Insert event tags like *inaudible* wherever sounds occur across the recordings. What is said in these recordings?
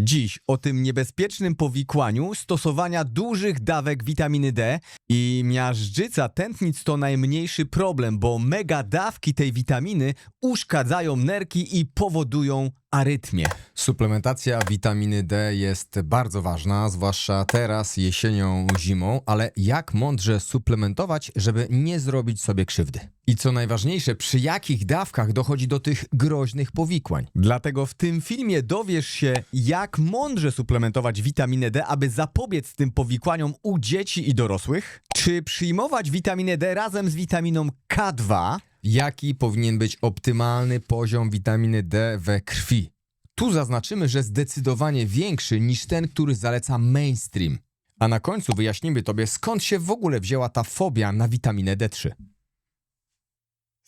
Dziś o tym niebezpiecznym powikłaniu stosowania dużych dawek witaminy D i miażdżyca tętnic to najmniejszy problem, bo mega dawki tej witaminy uszkadzają nerki i powodują arytmię. Suplementacja witaminy D jest bardzo ważna, zwłaszcza teraz, jesienią, zimą, ale jak mądrze suplementować, żeby nie zrobić sobie krzywdy? I co najważniejsze, przy jakich dawkach dochodzi do tych groźnych powikłań? Dlatego w tym filmie dowiesz się, jak mądrze suplementować witaminę D, aby zapobiec tym powikłaniom u dzieci i dorosłych, czy przyjmować witaminę D razem z witaminą K2, Jaki powinien być optymalny poziom witaminy D we krwi? Tu zaznaczymy, że zdecydowanie większy niż ten, który zaleca mainstream. A na końcu wyjaśnimy Tobie, skąd się w ogóle wzięła ta fobia na witaminę D3.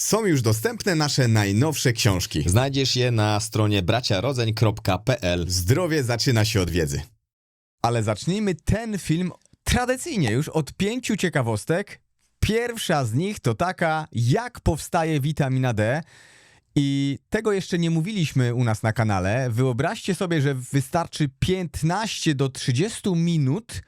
Są już dostępne nasze najnowsze książki. Znajdziesz je na stronie braciarodzeń.pl. Zdrowie zaczyna się od wiedzy. Ale zacznijmy ten film tradycyjnie już od pięciu ciekawostek. Pierwsza z nich to taka, jak powstaje witamina D. I tego jeszcze nie mówiliśmy u nas na kanale. Wyobraźcie sobie, że wystarczy 15 do 30 minut,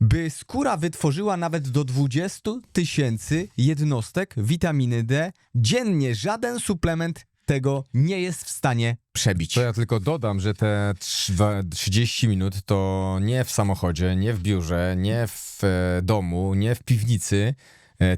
by skóra wytworzyła nawet do 20 tysięcy jednostek witaminy D dziennie. Żaden suplement tego nie jest w stanie przebić. To ja tylko dodam, że te trz- 30 minut to nie w samochodzie, nie w biurze, nie w e, domu, nie w piwnicy,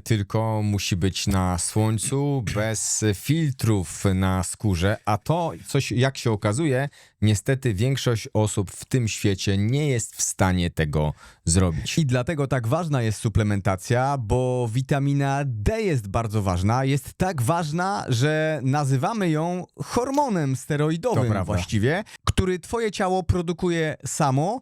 tylko musi być na słońcu, bez filtrów na skórze, a to, coś, jak się okazuje, niestety większość osób w tym świecie nie jest w stanie tego zrobić. I dlatego tak ważna jest suplementacja, bo witamina D jest bardzo ważna. Jest tak ważna, że nazywamy ją hormonem steroidowym właściwie, który twoje ciało produkuje samo,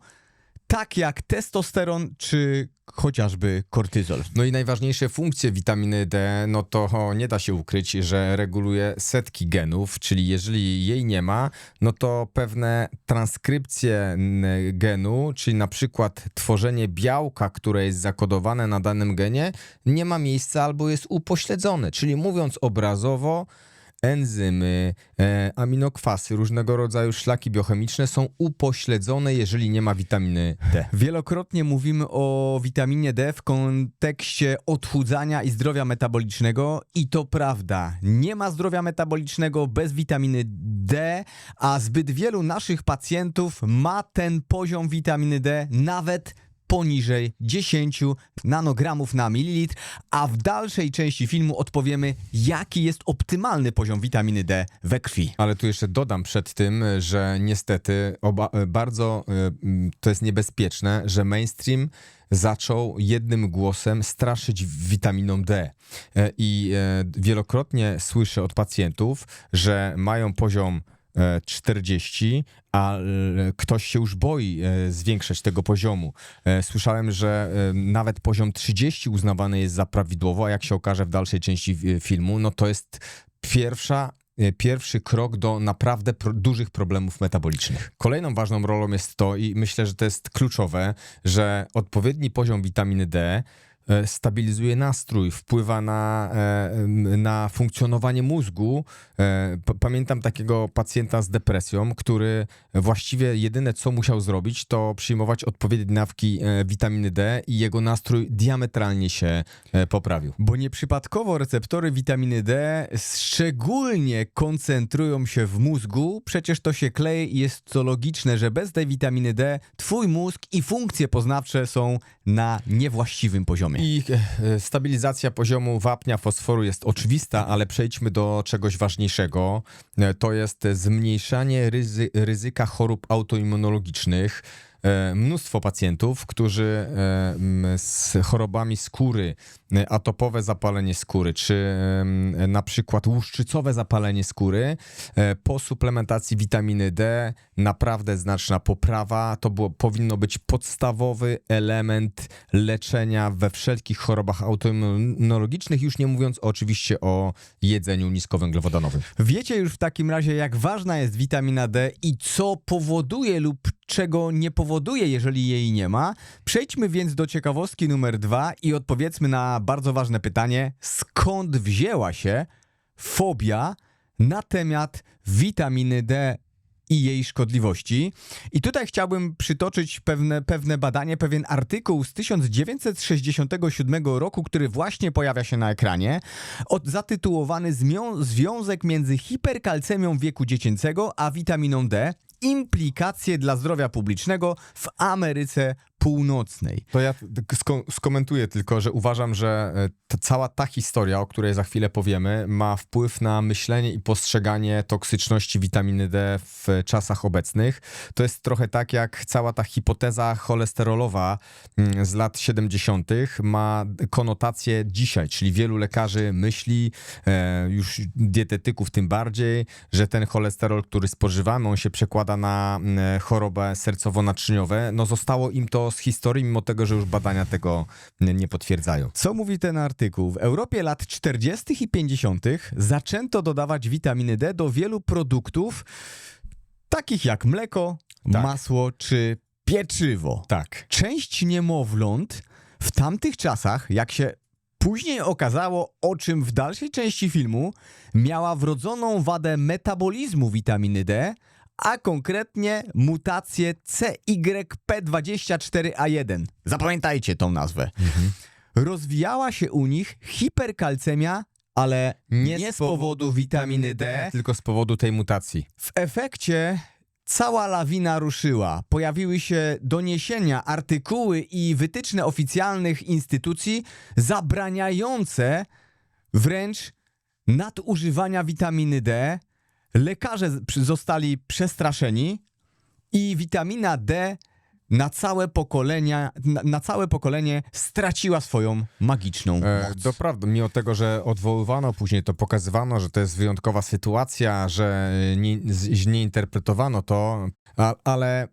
tak jak testosteron czy chociażby kortyzol. No i najważniejsze funkcje witaminy D, no to nie da się ukryć, że reguluje setki genów, czyli jeżeli jej nie ma, no to pewne transkrypcje genu, czyli na przykład tworzenie białka, które jest zakodowane na danym genie, nie ma miejsca albo jest upośledzone. Czyli mówiąc obrazowo, enzymy, e, aminokwasy, różnego rodzaju szlaki biochemiczne są upośledzone, jeżeli nie ma witaminy D. *laughs* Wielokrotnie mówimy o witaminie D w kontekście odchudzania i zdrowia metabolicznego i to prawda. Nie ma zdrowia metabolicznego bez witaminy D, a zbyt wielu naszych pacjentów ma ten poziom witaminy D nawet poniżej 10 nanogramów na mililitr, a w dalszej części filmu odpowiemy, jaki jest optymalny poziom witaminy D we krwi. Ale tu jeszcze dodam przed tym, że niestety oba, e, bardzo e, to jest niebezpieczne, że mainstream zaczął jednym głosem straszyć witaminą D. E, I wielokrotnie słyszę od pacjentów, że mają poziom 40, a e, ktoś się już boi e, zwiększać tego poziomu. E, Słyszałem, że nawet poziom 30 uznawany jest za prawidłowo, a jak się okaże w dalszej części filmu, no to jest pierwsza pierwszy krok do naprawdę pro, dużych problemów metabolicznych. Kolejną ważną rolą jest to, i myślę, że to jest kluczowe, że odpowiedni poziom witaminy D stabilizuje nastrój, wpływa na, e, na funkcjonowanie mózgu. E, Pamiętam takiego pacjenta z depresją, który właściwie jedyne co musiał zrobić, to przyjmować odpowiednie dawki e, witaminy D i jego nastrój diametralnie się e, poprawił. Bo nieprzypadkowo receptory witaminy D szczególnie koncentrują się w mózgu, przecież to się kleje i jest to logiczne, że bez tej witaminy D twój mózg i funkcje poznawcze są na niewłaściwym poziomie. I e, stabilizacja poziomu wapnia, fosforu jest oczywista, ale przejdźmy do czegoś ważniejszego. E, To jest zmniejszanie ryzy, ryzyka chorób autoimmunologicznych. E, Mnóstwo pacjentów, którzy e, z chorobami skóry, e, atopowe zapalenie skóry, czy na przykład łuszczycowe zapalenie skóry, po suplementacji witaminy D naprawdę znaczna poprawa. To było, powinno być podstawowy element leczenia we wszelkich chorobach autoimmunologicznych, już nie mówiąc oczywiście o jedzeniu niskowęglowodanowym. Wiecie już w takim razie, jak ważna jest witamina D i co powoduje lub czego nie powoduje, jeżeli jej nie ma. Przejdźmy więc do ciekawostki numer dwa i odpowiedzmy na bardzo ważne pytanie: skąd wzięła się fobia na temat witaminy D i jej szkodliwości. I tutaj chciałbym przytoczyć pewne, pewne badanie, pewien artykuł z 1967 roku, który właśnie pojawia się na ekranie, od, zatytułowany Związek między hiperkalcemią wieku dziecięcego a witaminą D. Implikacje dla zdrowia publicznego w Ameryce Północnej. To ja skomentuję tylko, że uważam, że e, ta, cała ta historia, o której za chwilę powiemy, ma wpływ na myślenie i postrzeganie toksyczności witaminy D w czasach obecnych. To jest trochę tak, jak cała ta hipoteza cholesterolowa mm, z lat 70. ma konotację dzisiaj, czyli wielu lekarzy myśli, e, już dietetyków tym bardziej, że ten cholesterol, który spożywamy, on się przekłada na mm, chorobę sercowo-naczyniowe. No zostało im to z historii, mimo tego, że już badania tego nie nie potwierdzają. Co mówi ten artykuł? W Europie lat 40. i 50. zaczęto dodawać witaminy D do wielu produktów, takich jak mleko, Tak. masło czy pieczywo. Tak. Część niemowląt w tamtych czasach, jak się później okazało, o czym w dalszej części filmu, miała wrodzoną wadę metabolizmu witaminy D, a konkretnie mutację CYP24A1. Zapamiętajcie tą nazwę. Rozwijała się u nich hiperkalcemia, ale nie, z powodu witaminy D, tylko z powodu tej mutacji. w efekcie cała lawina ruszyła. Pojawiły się doniesienia, artykuły i wytyczne oficjalnych instytucji zabraniające wręcz nadużywania witaminy D. Lekarze zostali przestraszeni i witamina D na całe pokolenia, na, na całe pokolenie straciła swoją magiczną E, moc. to prawda, mimo tego, że odwoływano, później to pokazywano, że to jest wyjątkowa sytuacja, że nie, z- nie interpretowano to, a, ale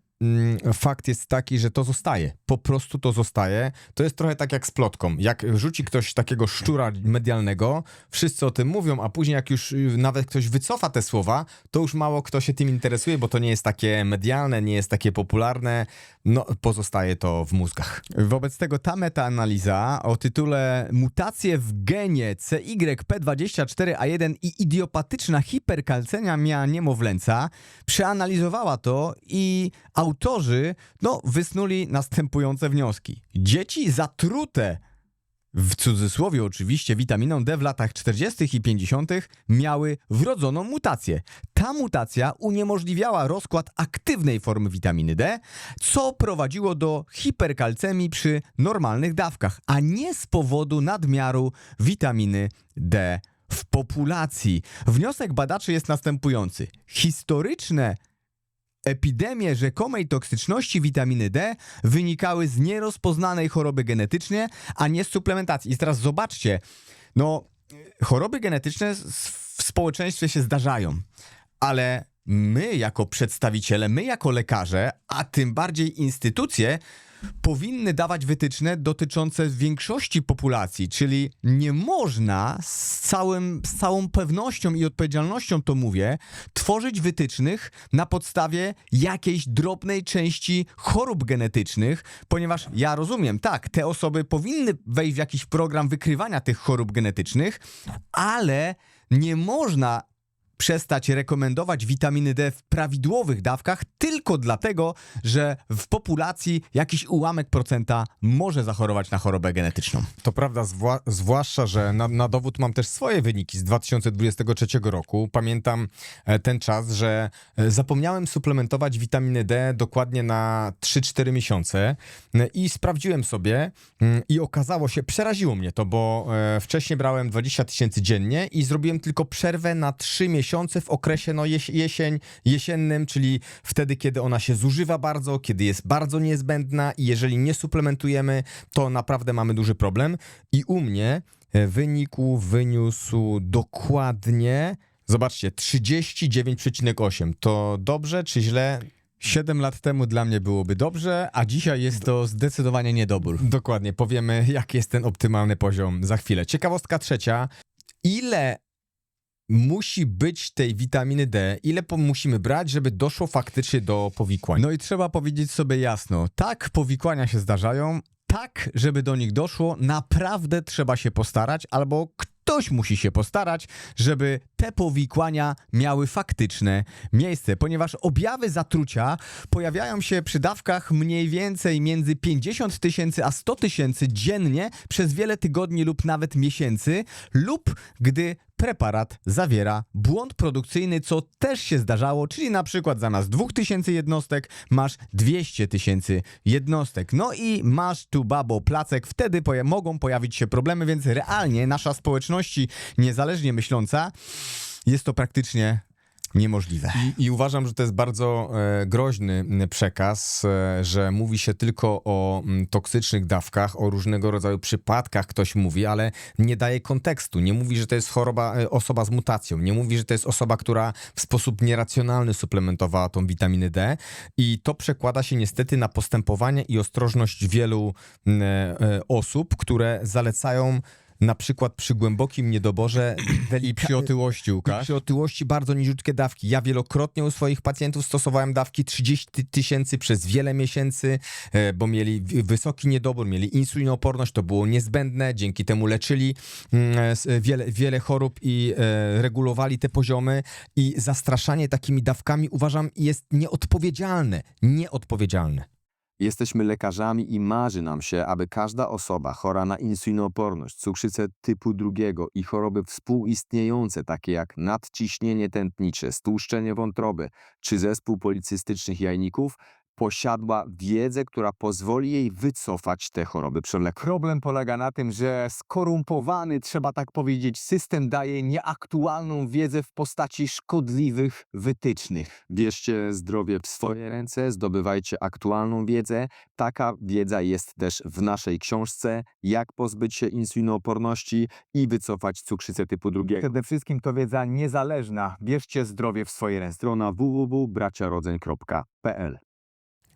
fakt jest taki, że to zostaje. Po prostu to zostaje. To jest trochę tak jak z plotką. Jak rzuci ktoś takiego szczura medialnego, wszyscy o tym mówią, a później jak już y, nawet ktoś wycofa te słowa, to już mało kto się tym interesuje, bo to nie jest takie medialne, nie jest takie popularne. No, pozostaje to w mózgach. Wobec tego ta metaanaliza o tytule Mutacje w genie CYP24A1 i idiopatyczna hiperkalcemia niemowlęca przeanalizowała to i autorzy no, wysnuli następujące wnioski. Dzieci zatrute w cudzysłowie oczywiście witaminą D w latach 40. i 50. miały wrodzoną mutację. Ta mutacja uniemożliwiała rozkład aktywnej formy witaminy D, co prowadziło do hiperkalcemii przy normalnych dawkach, a nie z powodu nadmiaru witaminy D w populacji. Wniosek badaczy jest następujący. Historyczne Epidemie rzekomej toksyczności witaminy D wynikały z nierozpoznanej choroby genetycznie, a nie z suplementacji. I teraz zobaczcie, no choroby genetyczne w społeczeństwie się zdarzają, ale my jako przedstawiciele, my jako lekarze, a tym bardziej instytucje, powinny dawać wytyczne dotyczące większości populacji, czyli nie można z, całym, z całą pewnością i odpowiedzialnością to mówię, tworzyć wytycznych na podstawie jakiejś drobnej części chorób genetycznych, ponieważ ja rozumiem, tak, te osoby powinny wejść w jakiś program wykrywania tych chorób genetycznych, ale nie można przestać rekomendować witaminy D w prawidłowych dawkach tylko dlatego, że w populacji jakiś ułamek procenta może zachorować na chorobę genetyczną. To prawda, zwła- zwłaszcza, że na, na dowód mam też swoje wyniki z 2023 roku. Pamiętam e, ten czas, że e, zapomniałem suplementować witaminę D dokładnie na 3-4 miesiące e, i sprawdziłem sobie mm, i okazało się, przeraziło mnie to, bo wcześniej brałem 20 tysięcy dziennie i zrobiłem tylko przerwę na 3 miesiące w okresie no, jesień, jesiennym, czyli wtedy, kiedy ona się zużywa bardzo, kiedy jest bardzo niezbędna i jeżeli nie suplementujemy, to naprawdę mamy duży problem. I u mnie e, wyniku wyniósł dokładnie, zobaczcie, 39,8. To dobrze czy źle? 7 lat temu dla mnie byłoby dobrze, a dzisiaj jest to zdecydowanie niedobór. Dokładnie, powiemy, jaki jest ten optymalny poziom za chwilę. Ciekawostka trzecia. Ile musi być tej witaminy D, ile po- musimy brać, żeby doszło faktycznie do powikłań? No i trzeba powiedzieć sobie jasno, tak powikłania się zdarzają, tak żeby do nich doszło, naprawdę trzeba się postarać, albo ktoś musi się postarać, żeby te powikłania miały faktyczne miejsce, ponieważ objawy zatrucia pojawiają się przy dawkach mniej więcej między 50 tysięcy a 100 tysięcy dziennie przez wiele tygodni lub nawet miesięcy, lub gdy preparat zawiera błąd produkcyjny, co też się zdarzało, czyli na przykład zamiast 2000 jednostek masz 200 tysięcy jednostek. No i masz tu babo placek, wtedy poja- mogą pojawić się problemy, więc realnie nasza społeczności niezależnie myśląca jest to praktycznie niemożliwe. I, I uważam, że to jest bardzo e, groźny przekaz, e, że mówi się tylko o toksycznych dawkach, o różnego rodzaju przypadkach ktoś mówi, ale nie daje kontekstu. Nie mówi, że to jest choroba, e, osoba z mutacją. Nie mówi, że to jest osoba, która w sposób nieracjonalny suplementowała tą witaminę D. I to przekłada się niestety na postępowanie i ostrożność wielu osób, które zalecają na przykład przy głębokim niedoborze *clears throat* I przy otyłości, i Łukasz. przy otyłości bardzo niziutkie dawki. Ja wielokrotnie u swoich pacjentów stosowałem dawki 30 tysięcy przez wiele miesięcy, e, bo mieli wi- wysoki niedobór, mieli insulinooporność, to było niezbędne, dzięki temu leczyli mm, s- wiele, wiele chorób i e, regulowali te poziomy i zastraszanie takimi dawkami uważam jest nieodpowiedzialne. Nieodpowiedzialne. Jesteśmy lekarzami i marzy nam się, aby każda osoba chora na insulinooporność, cukrzycę typu drugiego i choroby współistniejące, takie jak nadciśnienie tętnicze, stłuszczenie wątroby czy zespół policystycznych jajników, posiadła wiedzę, która pozwoli jej wycofać te choroby przewlekłe. Problem polega na tym, że skorumpowany, trzeba tak powiedzieć, system daje nieaktualną wiedzę w postaci szkodliwych wytycznych. Bierzcie zdrowie w swoje ręce, zdobywajcie aktualną wiedzę. Taka wiedza jest też w naszej książce Jak pozbyć się insulinooporności i wycofać cukrzycę typu drugiego. Przede wszystkim to wiedza niezależna. Bierzcie zdrowie w swoje ręce. Strona www.braciarodzeń.pl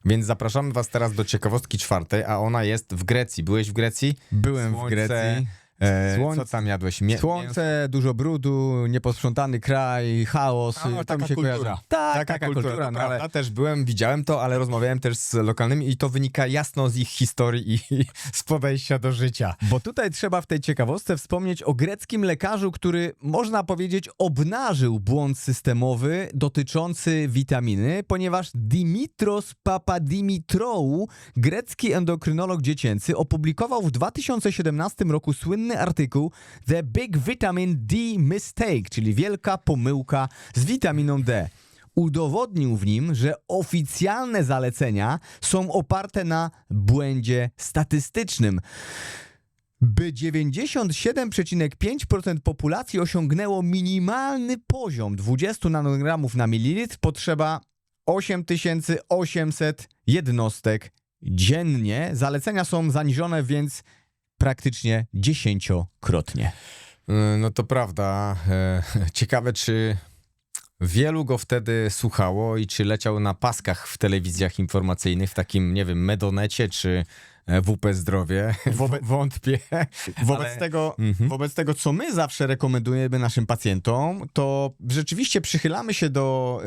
Więc zapraszamy was teraz do ciekawostki czwartej, a ona jest w Grecji. Byłeś w Grecji? Byłem w Słońce, Grecji. E, Słońce- Co tam jadłeś? Mie- Słońce, dużo brudu, nieposprzątany kraj, chaos. A, to taka się kultura. kojarzy. Tak, taka, kultura, to no prawda, ale też byłem, widziałem to, ale rozmawiałem też z lokalnymi i to wynika jasno z ich historii i, i *laughs* z podejścia do życia. Bo tutaj trzeba w tej ciekawostce wspomnieć o greckim lekarzu, który można powiedzieć obnażył błąd systemowy dotyczący witaminy, ponieważ Dimitros Papadimitrou, grecki endokrynolog dziecięcy, opublikował w 2017 roku słynny artykuł The Big Vitamin D Mistake, czyli wielka pomyłka z witaminą D. Udowodnił w nim, że oficjalne zalecenia są oparte na błędzie statystycznym. By 97,5% populacji osiągnęło minimalny poziom 20 nanogramów na mililitr, potrzeba 8800 jednostek dziennie. Zalecenia są zaniżone więc praktycznie dziesięciokrotnie. Y, No to prawda. E, *laughs* Ciekawe, czy wielu go wtedy słuchało i czy leciał na paskach w telewizjach informacyjnych, w takim, nie wiem, Medonecie czy WP Zdrowie. *laughs* Wobec- Wątpię. Wobec, Ale- tego, Mhm. wobec tego, co my zawsze rekomendujemy naszym pacjentom, to rzeczywiście przychylamy się do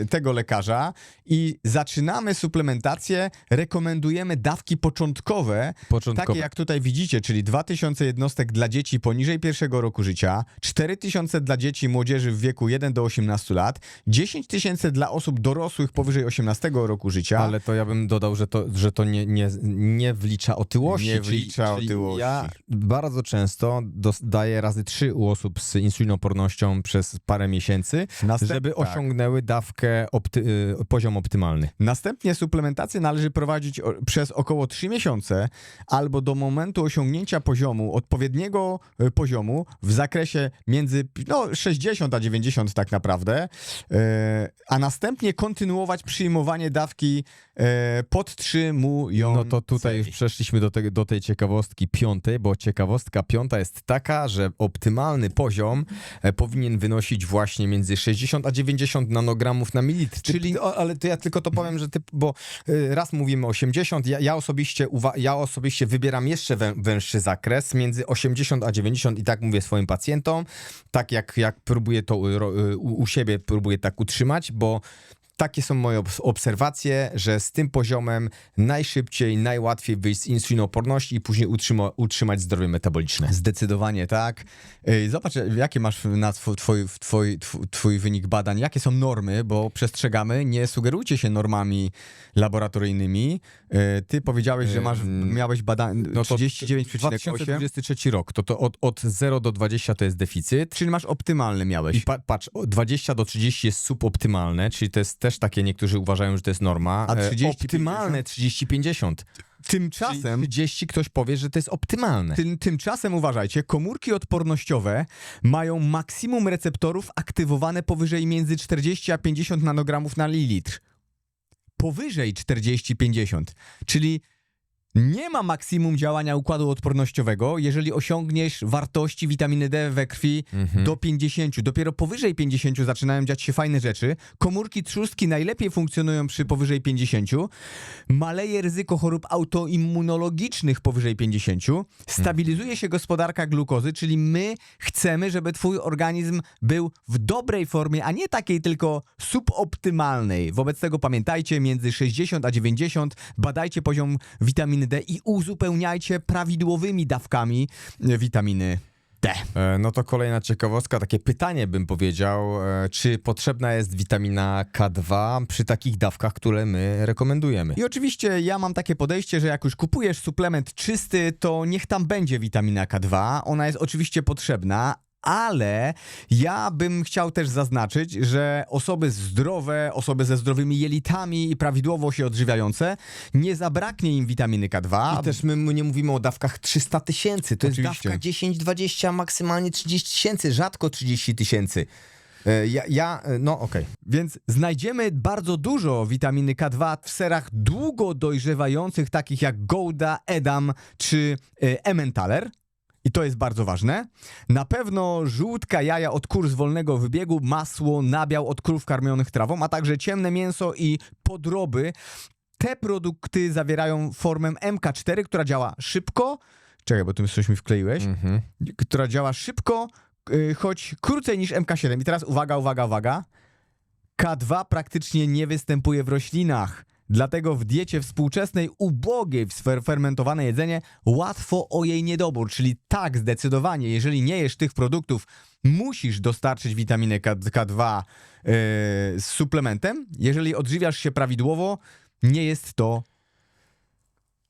y, tego lekarza i zaczynamy suplementację, rekomendujemy dawki początkowe, Początkowo. takie jak tutaj widzicie, czyli 2000 jednostek dla dzieci poniżej pierwszego roku życia, 4000 dla dzieci młodzieży w wieku 1 do 18 lat, 10 tysięcy dla osób dorosłych powyżej 18 roku życia. Ale to ja bym dodał, że to, że to nie, nie, nie wlicza otyłości. Nie czyli- wlicza czyli otyłości. Ja bardzo często daję razy trzy u osób z insulinopornością przez parę miesięcy, Następ- żeby tak. osiągnęły dawkę, opty- y, poziom optymalny. Następnie suplementację należy prowadzić przez około 3 miesiące albo do momentu osiągnięcia poziomu, odpowiedniego e, poziomu w zakresie między no, 60 a 90 tak naprawdę, e, a następnie kontynuować przyjmowanie dawki podtrzymującej. No to tutaj już przeszliśmy do, tego, do tej ciekawostki piątej, bo ciekawostka piąta jest taka, że optymalny poziom e, powinien wynosić właśnie między 60 a 90 nanogramów na mililitr. Czyli, o, ale to ja tylko to powiem, że ty, bo y, raz mówimy 80, ja, ja, osobiście, ja osobiście wybieram jeszcze wę, węższy zakres, między 80 a 90 i tak mówię swoim pacjentom, tak jak, jak próbuję to y, u, u siebie, próbuję tak utrzymać, bo takie są moje obs- obserwacje, że z tym poziomem najszybciej, najłatwiej wyjść z insulinooporności i później utrzyma, utrzymać zdrowie metaboliczne. Zdecydowanie tak. Zobacz, jakie masz na twój, twój, twój, twój, wynik badań, jakie są normy, bo przestrzegamy, nie sugerujcie się normami laboratoryjnymi. Ty powiedziałeś, że masz, Ym, miałeś badań No to 39,8, 2023 rok, to, to od, od 0 do 20 to jest deficyt. czyli masz optymalny miałeś. I pa, patrz, o, 20 do 30 jest suboptymalne, czyli to jest też takie, niektórzy uważają, że to jest norma. A E, 30, optymalne 30-50. Tymczasem, 30 ktoś powie, że to jest optymalne. tym, tymczasem uważajcie, komórki odpornościowe mają maksimum receptorów aktywowane powyżej między 40 a 50 nanogramów na mililitr. Powyżej 40-50, czyli nie ma maksimum działania układu odpornościowego, jeżeli osiągniesz wartości witaminy D we krwi Mhm. do 50. Dopiero powyżej 50 zaczynają dziać się fajne rzeczy. Komórki trzustki najlepiej funkcjonują przy powyżej 50. Maleje ryzyko chorób autoimmunologicznych powyżej 50. Stabilizuje się gospodarka glukozy, czyli my chcemy, żeby twój organizm był w dobrej formie, a nie takiej tylko suboptymalnej. Wobec tego pamiętajcie, między 60 a 90 badajcie poziom witaminy D i uzupełniajcie prawidłowymi dawkami witaminy D. E, No to kolejna ciekawostka, takie pytanie bym powiedział, e, czy potrzebna jest witamina K2 przy takich dawkach, które my rekomendujemy? I oczywiście ja mam takie podejście, że jak już kupujesz suplement czysty, to niech tam będzie witamina K2. Ona jest oczywiście potrzebna. Ale ja bym chciał też zaznaczyć, że osoby zdrowe, osoby ze zdrowymi jelitami i prawidłowo się odżywiające, nie zabraknie im witaminy K2. I też my nie mówimy o dawkach 300 tysięcy, to jest Oczywiście. dawka 10, 20, maksymalnie 30 tysięcy, rzadko 30 tysięcy. E, Ja, ja, e, no okej. Więc znajdziemy bardzo dużo witaminy K2 w serach długo dojrzewających, takich jak Gouda, Edam czy Emmentaler. I to jest bardzo ważne. Na pewno żółtka jaja od kur z wolnego wybiegu, masło, nabiał od krów karmionych trawą, a także ciemne mięso i podroby. Te produkty zawierają formę MK4, która działa szybko. Czekaj, bo tu coś mi wkleiłeś Mhm. która działa szybko, y, choć krócej niż MK7. I teraz uwaga, uwaga, uwaga. K2 praktycznie nie występuje w roślinach. Dlatego w diecie współczesnej, ubogiej w fermentowane jedzenie, łatwo o jej niedobór. Czyli tak, zdecydowanie, jeżeli nie jesz tych produktów, musisz dostarczyć witaminę K- K2 yy, z suplementem. Jeżeli odżywiasz się prawidłowo, nie jest to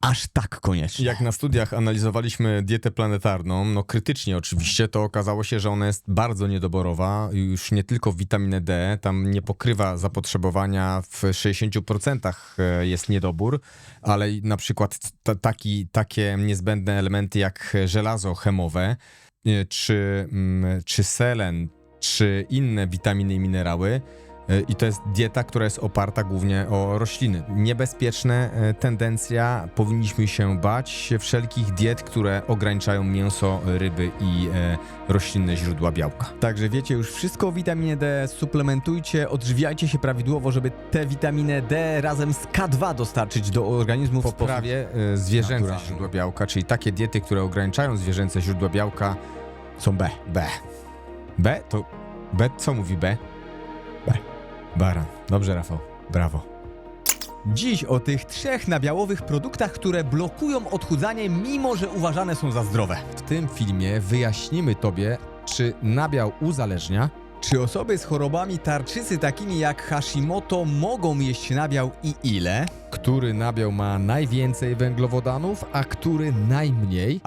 aż tak konieczne. Jak na studiach analizowaliśmy dietę planetarną, no krytycznie oczywiście, to okazało się, że ona jest bardzo niedoborowa, już nie tylko witaminę D, tam nie pokrywa zapotrzebowania, w 60% jest niedobór, ale na przykład ta, taki, takie niezbędne elementy jak żelazo chemowe, y, czy, mm, czy selen, czy inne witaminy i minerały, E, I to jest dieta, która jest oparta głównie o rośliny. Niebezpieczna e, tendencja, powinniśmy się bać wszelkich diet, które ograniczają mięso, ryby i e, roślinne źródła białka. Także wiecie już wszystko o witaminie D, suplementujcie, odżywiajcie się prawidłowo, żeby tę witaminę D razem z K2 dostarczyć do organizmu w. Poprawie e, zwierzęce naturalny. źródła białka, czyli takie diety, które ograniczają zwierzęce źródła białka, Są B. B. B to... B, co mówi B? B. Baran. Dobrze, Rafał. Brawo. Dziś o tych trzech nabiałowych produktach, które blokują odchudzanie, mimo że uważane są za zdrowe. W tym filmie wyjaśnimy Tobie, czy nabiał uzależnia, Czy osoby z chorobami tarczycy takimi jak Hashimoto mogą jeść nabiał i ile? który nabiał ma najwięcej węglowodanów, a który najmniej,